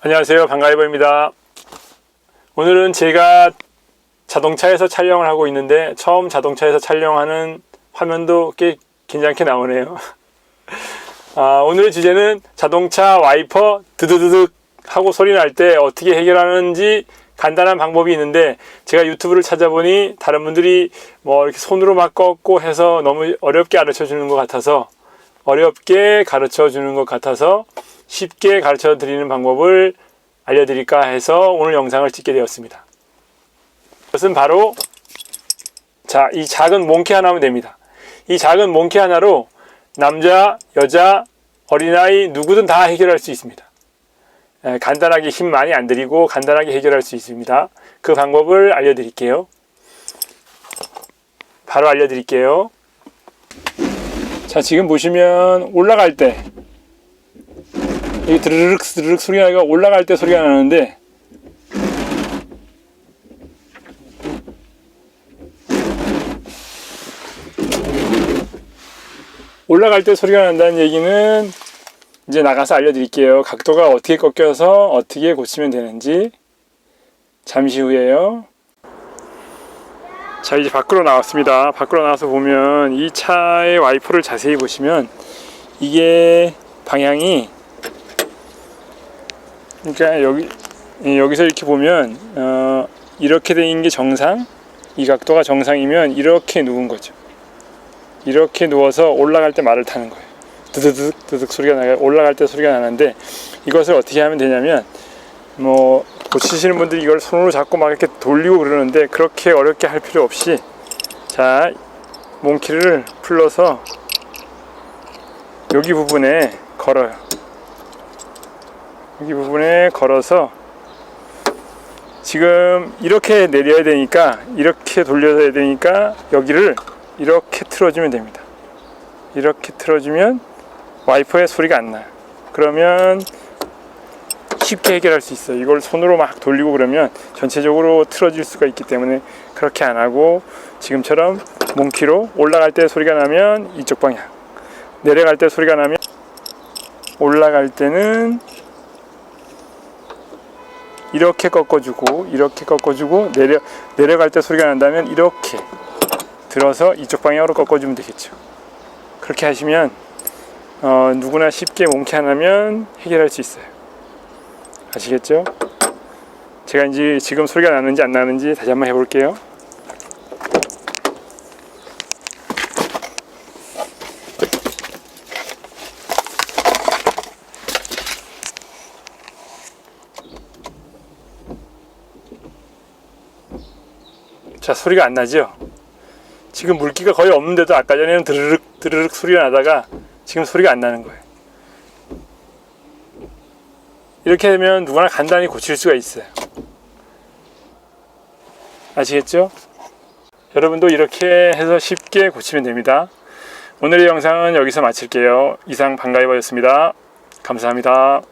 안녕하세요. 반가이버입니다. 오늘은 제가 자동차에서 촬영을 하고 있는데 처음 자동차에서 촬영하는 화면도 꽤 괜찮게 나오네요. 아, 오늘의 주제는 자동차 와이퍼 드드드득 하고 소리 날 때 어떻게 해결하는지 간단한 방법이 있는데 제가 유튜브를 찾아보니 다른 분들이 뭐 이렇게 손으로 막 꺾고 해서 너무 어렵게 가르쳐 주는 것 같아서 어렵게 가르쳐 주는 것 같아서 쉽게 가르쳐 드리는 방법을 알려드릴까 해서 오늘 영상을 찍게 되었습니다. 그것은 바로 자, 이 작은 몽키 하나면 됩니다. 이 작은 몽키 하나로 남자, 여자, 어린아이 누구든 다 해결할 수 있습니다. 에, 간단하게 힘 많이 안 들이고 간단하게 해결할 수 있습니다. 그 방법을 알려드릴게요. 바로 알려드릴게요. 자, 지금 보시면 올라갈 때 이 드르륵 드르륵 소리가 올라갈 때 소리가 나는데 올라갈 때 소리가 난다는 얘기는 이제 나가서 알려드릴게요. 각도가 어떻게 꺾여서 어떻게 고치면 되는지 잠시 후에요. 자 이제 밖으로 나왔습니다. 밖으로 나와서 보면 이 차의 와이퍼를 자세히 보시면 이게 방향이 그러니까 여기 예, 여기서 이렇게 보면 어, 이렇게 된 게 정상, 이 각도가 정상이면 이렇게 누운 거죠. 이렇게 누워서 올라갈 때 말을 타는 거예요. 드드득 드득 소리가 나요. 올라갈 때 소리가 나는데 이것을 어떻게 하면 되냐면 뭐 고치시는 분들이 이걸 손으로 잡고 막 이렇게 돌리고 그러는데 그렇게 어렵게 할 필요 없이 자 몽키를 풀러서 여기 부분에 걸어요. 여기 부분에 걸어서 지금 이렇게 내려야 되니까 이렇게 돌려야 되니까 여기를 이렇게 틀어주면 됩니다. 이렇게 틀어주면 와이퍼의 소리가 안 나요. 그러면 쉽게 해결할 수 있어요. 이걸 손으로 막 돌리고 그러면 전체적으로 틀어질 수가 있기 때문에 그렇게 안 하고 지금처럼 몽키로 올라갈 때 소리가 나면 이쪽 방향 내려갈 때 소리가 나면 올라갈 때는 이렇게 꺾어주고 이렇게 꺾어주고 내려 내려갈 때 소리가 난다면 이렇게 들어서 이쪽 방향으로 꺾어주면 되겠죠. 그렇게 하시면 어, 누구나 쉽게 몽키 하나면 해결할 수 있어요. 아시겠죠? 제가 이제 지금 소리가 나는지 안 나는지 다시 한번 해볼게요. 자 소리가 안 나죠? 지금 물기가 거의 없는데도 아까 전에는 드르륵 드르륵 소리가 나다가 지금 소리가 안 나는 거예요. 이렇게 되면 누구나 간단히 고칠 수가 있어요. 아시겠죠? 여러분도 이렇게 해서 쉽게 고치면 됩니다. 오늘의 영상은 여기서 마칠게요. 이상 반가이버였습니다. 감사합니다.